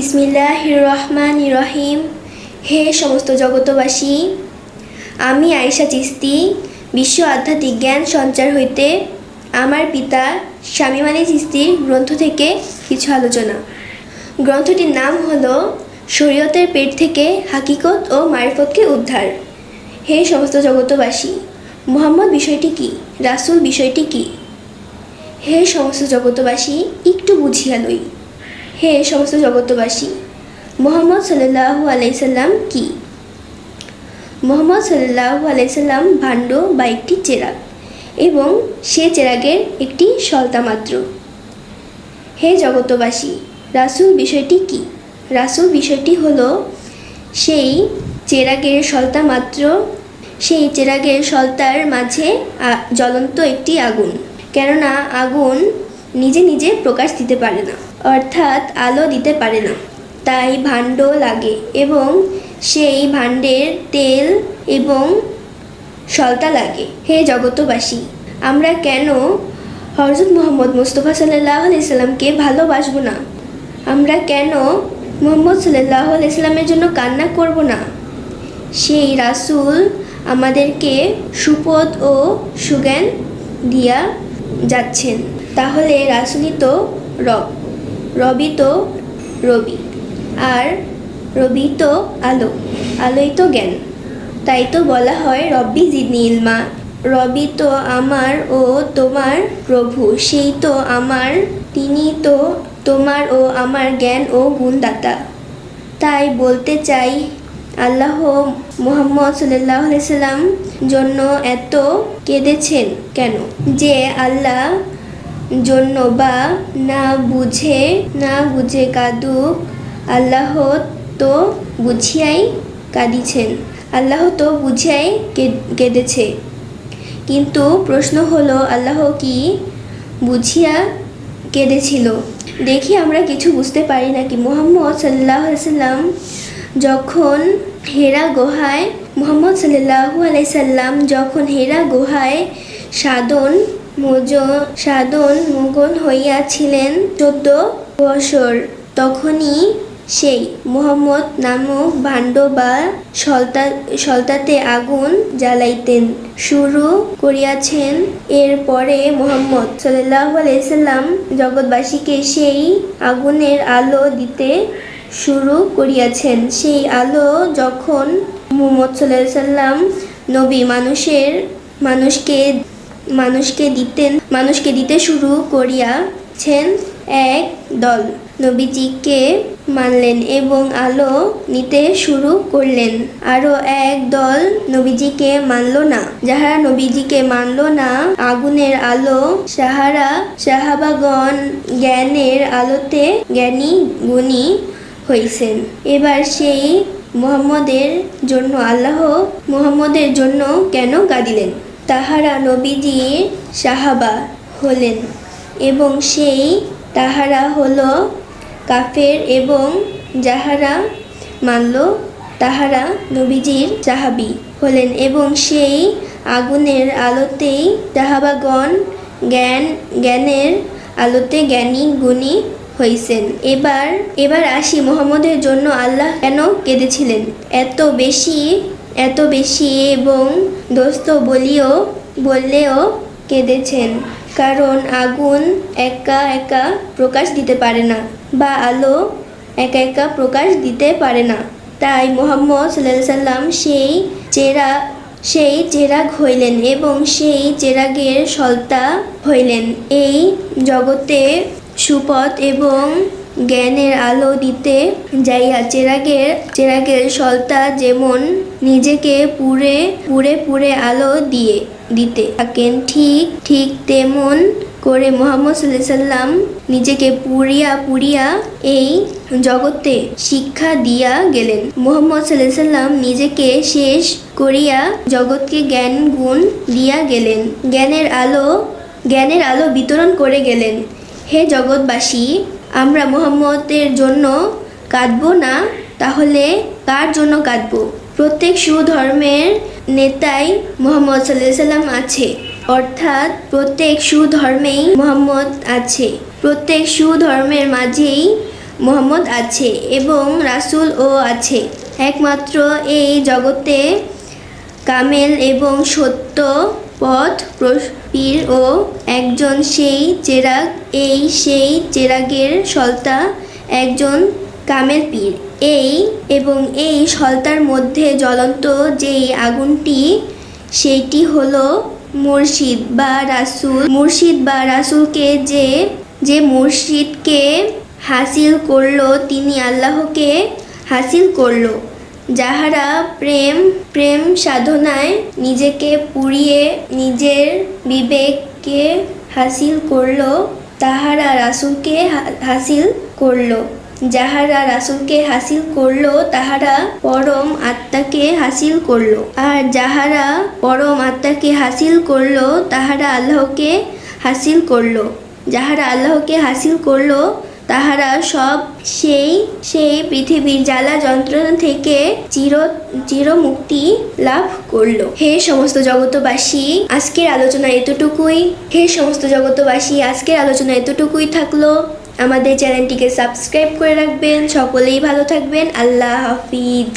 বিসমিল্লাহ রহমান রহিম হে সমস্ত জগতবাসী আমি আয়েশা চিস্তি বিশ্ব আধ্যাত্মিক জ্ঞান সঞ্চার হইতে আমার পিতা আলী চিস্তির গ্রন্থ থেকে কিছু আলোচনা। গ্রন্থটির নাম হলো শরীয়তের পেট থেকে হাকিকত ও মারিফতকে উদ্ধার। হে সমস্ত জগতবাসী মোহাম্মদ বিষয়টি কি? রাসূল বিষয়টি কি? হে সমস্ত জগতবাসী একটু বুঝিয়া লই। হে সমস্ত জগতবাসী মোহাম্মদ সাল্লাহু আলাইসাল্লাম কি? মোহাম্মদ সাল্লাহু আলাইসাল্লাম ভাণ্ড বা একটি চেরাগ এবং সে চেরাগের একটি সলতা মাত্র। হে জগতবাসী রাসুল বিষয়টি কি? রাসূল বিষয়টি হলো সেই চেরাগের সলতা মাত্র, সেই চেরাগের সলতার মাঝে জ্বলন্ত একটি আগুন। কেননা আগুন নিজে নিজে প্রকাশ দিতে পারে না। অর্থাৎ আলো দিতে পারে না। তাই ভাণ্ড লাগে এবং সেই ভাণ্ডের তেল এবং সলতা লাগে। হে জগতবাসী আমরা কেন হরজত মোহাম্মদ মুস্তফা সাল্লাহ আলাইসাল্লামকে ভালোবাসবো না? আমরা কেন মোহাম্মদ সাল্লাহ আলাইসাল্লামের জন্য কান্না করব না? সেই রাসূল আমাদেরকে সুপদ ও সুজ্ঞান দিয়া যাচ্ছেন। তাহলে রাসূলই তো রব। রবি তো রবি, আর রবি তো আলো, আলোই তো জ্ঞান। তাই তো বলা হয় রব্বি জিদনি ইলমা রবি তো আমার ও তোমার প্রভু, সেই তো আমার, তিনি তো তোমার ও আমার জ্ঞান ও গুণদাতা। তাই বলতে চাই, আল্লাহ মোহাম্মদ সাল্লাহ সাল্লাম জন্য এত কেঁদেছেন কেন? যে আল্লাহ জন্য বা না বুঝে না বুঝে কাঁদুক, আল্লাহ তো বুঝিয়াই কাঁদিছেন। আল্লাহ তো বুঝিয়াই কেঁদেছে। কিন্তু প্রশ্ন হলো, আল্লাহ কি বুঝিয়া কেঁদেছিল? দেখি আমরা কিছু বুঝতে পারি নাকি? মোহাম্মদ সাল্লাহ সাল্লাম যখন হেরা গুহায়, মোহাম্মদ সাল্লাহু আলাইসাল্লাম যখন হেরা গুহায় সাধন মোজ সাধন মগন হইয়াছিলেন চোদ্দ বছর। তখনই সেই মোহাম্মদ নামক ভাণ্ড বা সলতা, সলতাতে আগুন জ্বালাইতেন। শুরু করিয়াছেন এরপরে মোহাম্মদ সাল্লাহ আলাইসাল্লাম জগৎবাসীকে সেই আগুনের আলো দিতে শুরু করিয়াছেন। সেই আলো যখন মোহাম্মদ সাল্লাহ সাল্লাম নবী মানুষের, মানুষকে মানুষকে দিতেন মানুষকে দিতে শুরু করিয়াছেন এক দল। নবীজিকে মানলেন এবং আলো নিতে শুরু করলেন। আরও এক দল নবীজিকে মানল না। যাহারা নবীজিকে মানল না, আগুনের আলো, সাহারা, সাহাবাগণ জ্ঞানের আলোতে জ্ঞানী গুণী হইছেন। এবার সেই মুহাম্মদের জন্য, আল্লাহ মুহাম্মদের জন্য কেন কাঁদিলেন? তাহারা নবীজির সাহাবা হলেন এবং সেই তাহারা হলো কাফের এবং যাহারা মানল তাহারা নবীজির সাহাবি হলেন এবং সেই আগুনের আলোতেই সাহাবাগণ জ্ঞান, জ্ঞানের আলোতে জ্ঞানী, গুণী হইছেন। এবার এবার আসি মোহাম্মদের জন্য আল্লাহ কেন কেঁদেছিলেন? এত বেশি এত বেশি এবং দোস্ত বলিও, বললেও কেঁদেছেন। কারণ আগুন একা একা প্রকাশ দিতে পারে না বা আলো একা একা প্রকাশ দিতে পারে না। তাই মোহাম্মদ সাল্লাহ সাল্লাম সেই চেরা, সেই চেরাগ হইলেন এবং সেই চেরাগের সলতা হইলেন। এই জগতে সুপথ এবং জ্ঞানের আলো দিতে যাইয়া চেরাগের চেরাগের সলতা যেমন নিজেকে পুরে পুরে পুরে আলো দিয়ে, দিতে থাকেন, ঠিক ঠিক তেমন করে মোহাম্মদ সাল্লাহ সাল্লাম নিজেকে পুরিয়া পুরিয়া এই জগতে শিক্ষা দিয়া গেলেন। মোহাম্মদ সাল্লাহ সাল্লাম নিজেকে শেষ করিয়া জগৎকে জ্ঞান, গুণ দিয়া গেলেন। জ্ঞানের আলো জ্ঞানের আলো বিতরণ করে গেলেন। হে জগৎবাসী আমরা মোহাম্মদের জন্য কাঁদবো না, তাহলে কার জন্য কাঁদবো? প্রত্যেক সুধর্মের নেতাই মোহাম্মদ সাল্লাহ সাল্লাম আছে। অর্থাৎ প্রত্যেক সুধর্মেই মোহাম্মদ আছে। প্রত্যেক সুধর্মের মাঝেই মোহাম্মদ আছে এবং রাসূলও আছে। একমাত্র এই জগতে কামেল এবং সত্য পথ পীর ও একজন সেই চেরাগ, এই সেই চেরাগের সলতা, একজন কামেল পীর। এই এবং এই সলতার মধ্যে জ্বলন্ত যেই আগুনটি, সেইটি হলো মুর্শিদ বা রাসূল। মুর্শিদ বা রাসূলকে যে যে মুর্শিদকে হাসিল করল, তিনি আল্লাহকে হাসিল করল। যাহারা প্রেম প্রেম সাধনায় নিজেকে পুড়িয়ে নিজের বিবেককে হাসিল করল, তাহারা রাসূলকে হাসিল করল। যাহারা রাসূলকে হাসিল করল, তাহারা পরম আত্মাকে হাসিল করল। আর যাহারা পরম আত্মাকে হাসিল করল, তাহারা আল্লাহকে হাসিল করল। যাহারা আল্লাহকে হাসিল করল তাহারা সব সেই সেই পৃথিবীর জ্বালা যন্ত্রণা থেকে চির চির মুক্তি লাভ করল। হে সমস্ত জগতবাসী আজকের আলোচনা এতটুকুই। হে সমস্ত জগতবাসী আজকের আলোচনা এতটুকুই থাকল। আমাদের চ্যানেলটিকে সাবস্ক্রাইব করে রাখবেন। সকলেই ভালো থাকবেন। আল্লাহ হাফিজ।